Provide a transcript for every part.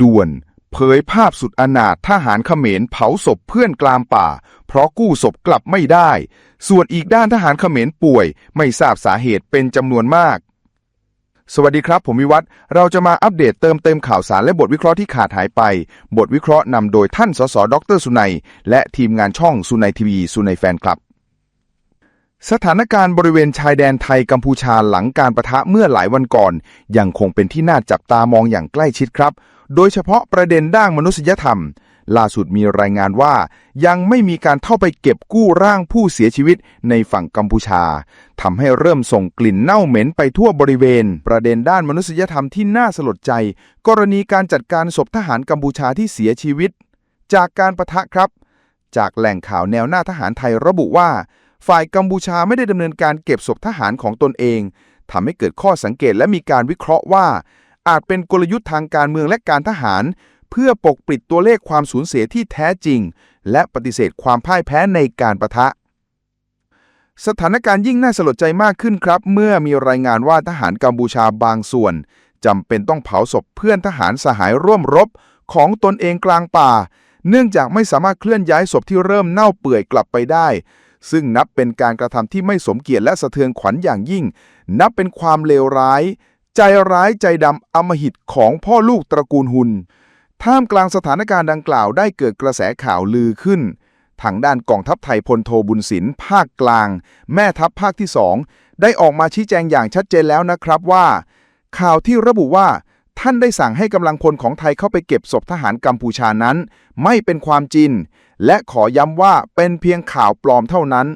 ด่วน เผยภาพสุดอนาถทหารเขมรเผาศพเพื่อนกลามป่า เพราะกู้ศพกลับไม่ได้ ส่วนอีกด้านทหารเขมรป่วย ไม่ทราบสาเหตุเป็นจำนวนมาก สวัสดีครับ ผมวิวัฒน์เราจะมาอัปเดตเติมเต็มข่าวสารและบทวิเคราะห์ที่ขาดหายไป บทวิเคราะห์นำโดยท่านสสดรสุนัย และทีมงานช่องสุนัยทีวีสุนัยแฟนคลับสถานการณ์บริเวณชายแดนไทยกัมพูชาหลังการประทะเมื่อหลายวันก่อน ยังคงเป็นที่น่าจับตามองอย่างใกล้ชิดครับ โดยเฉพาะประเด็นด้านมนุษยธรรม ล่าสุดมีรายงานว่า ยังไม่มีการเข้าไปเก็บกู้ร่างผู้เสียชีวิตในฝั่งกัมพูชาทำให้เริ่มส่งกลิ่นเน่าเหม็นไปทั่วบริเวณ ประเด็นด้านมนุษยธรรมที่น่าสลดใจ กรณีการจัดการศพทหารกัมพูชาที่เสียชีวิต จากการประทะครับ จากแหล่งข่าวแนวหน้าทหารไทยระบุว่า ฝ่ายกัมพูชาไม่ได้ดำเนินการเก็บศพทหารของตนเองทำให้เกิดข้อสังเกตและมีการวิเคราะห์ว่า อาจเป็นกลยุทธ์ทางการเมืองและการทหาร เพื่อปกปิดตัวเลขความสูญเสียที่แท้จริง และปฏิเสธความพ่ายแพ้ในการประทะ สถานการณ์ยิ่งน่าสลดใจมากขึ้นครับ เมื่อมีรายงานว่าทหารกัมพูชาบางส่วนจำเป็นต้องเผาศพเพื่อนทหารสหายร่วมรบของตนเองกลางป่า เนื่องจากไม่สามารถเคลื่อนย้ายศพที่เริ่มเน่าเปื่อยกลับไปได้ ซึ่งนับเป็นการกระทำที่ไม่สมเกียรติและสะเทือนขวัญอย่างยิ่ง นับเป็นความเลวร้าย ใจร้ายใจดำอำมหิตของพ่อลูกตระกูลหุน ท่ามกลางสถานการณ์ดังกล่าวได้เกิดกระแสข่าวลือขึ้น ทางด้านกองทัพไทยพลโทบุญสินภาคกลาง แม่ทัพภาคที่สองได้ออกมาชี้แจงอย่างชัดเจนแล้วนะครับว่า ข่าวที่ระบุว่าท่านได้สั่งให้กำลังพลของไทยเข้าไปเก็บศพทหารกัมพูชานั้น ไม่เป็นความจริงและขอย้ำว่าเป็นเพียงข่าวปลอมเท่านั้น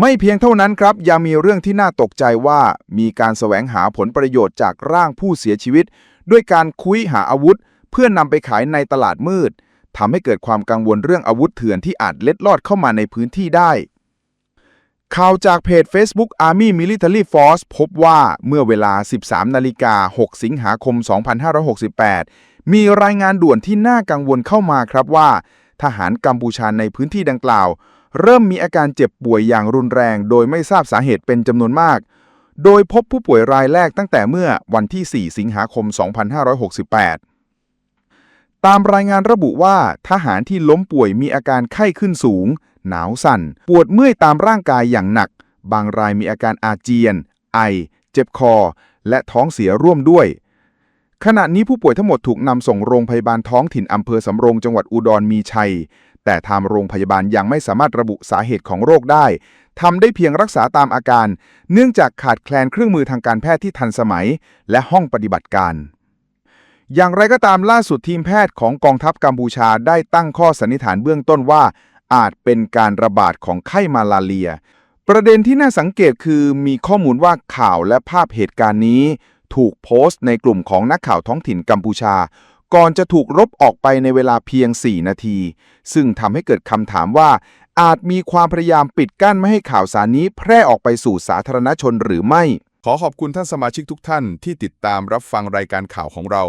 ไม่เพียงเท่านั้นครับ ยังมีเรื่องที่น่าตกใจว่ามีการแสวงหาผลประโยชน์จากร่างผู้เสียชีวิต ด้วยการคุยหาอาวุธ เพื่อนำไปขายในตลาดมืดทำให้เกิดความกังวลเรื่องอาวุธเถื่อนที่อาจเล็ดลอดเข้ามาในพื้นที่ได้ ข่าวจากเพจ Facebook Army Military Force พบว่าเมื่อเวลา 13 นาฬิกา 6 สิงหาคม 2568 มีรายงานด่วนที่น่ากังวลเข้ามาครับว่า ทหารกัมพูชาในพื้นที่ดังกล่าว เริ่มมีอาการเจ็บป่วยอย่างรุนแรง โดยไม่ทราบสาเหตุเป็นจำนวนมาก โดยพบผู้ป่วยรายแรกตั้งแต่เมื่อวันที่ 4 สิงหาคม 2568 ตามรายงานระบุว่าทหารที่ล้มป่วยมีอาการไข้ขึ้นสูง หนาวสั่น ปวดเมื่อยตามร่างกายอย่างหนัก บางรายมีอาการอาเจียน ไอ เจ็บคอ และท้องเสียร่วมด้วยขณะนี้ผู้ป่วยทั้งหมดถูกนำส่งโรงพยาบาลท้องถิ่นอำเภอสำโรงจังหวัดอุดรมีชัย แต่ทางโรงพยาบาลยังไม่สามารถระบุสาเหตุของโรคได้ทำได้เพียงรักษาตามอาการ เนื่องจากขาดแคลนเครื่องมือทางการแพทย์ที่ทันสมัย และห้องปฏิบัติการ อย่างไรก็ตามล่าสุดทีมแพทย์ของกองทัพกัมพูชาได้ตั้งข้อสันนิษฐานเบื้องต้นว่า อาจเป็นการระบาดของไข้มาลาเรีย ประเด็นที่น่าสังเกตคือมีข้อมูลว่าข่าวและภาพเหตุการณ์นี้ ถูกโพสต์ในกลุ่มของนักข่าวท้องถิ่นกัมพูชา ก่อนจะถูกลบออกไปในเวลาเพียง 4 นาที ซึ่งทำให้เกิดคำถามว่า อาจมีความพยายามปิดกั้นไม่ให้ข่าวสารนี้แพร่ออกไปสู่สาธารณชนหรือไม่ ขอขอบคุณท่านสมาชิกทุกท่านที่ติดตามรับฟังรายการข่าวของเรา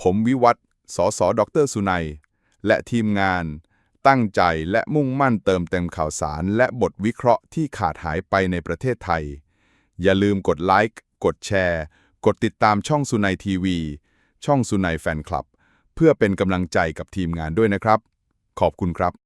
ผมวิวัฒน์สสดรสุนัย และทีมงาน ตั้งใจและมุ่งมั่นเติมเต็มข่าวสาร และบทวิเคราะห์ที่ขาดหายไปในประเทศไทย อย่าลืมกดไลค์ กดแชร์ กดติดตามช่องสุนัยทีวี ช่องสุนัยแฟนคลับ เพื่อเป็นกำลังใจกับทีมงานด้วยนะครับ ขอบคุณครับ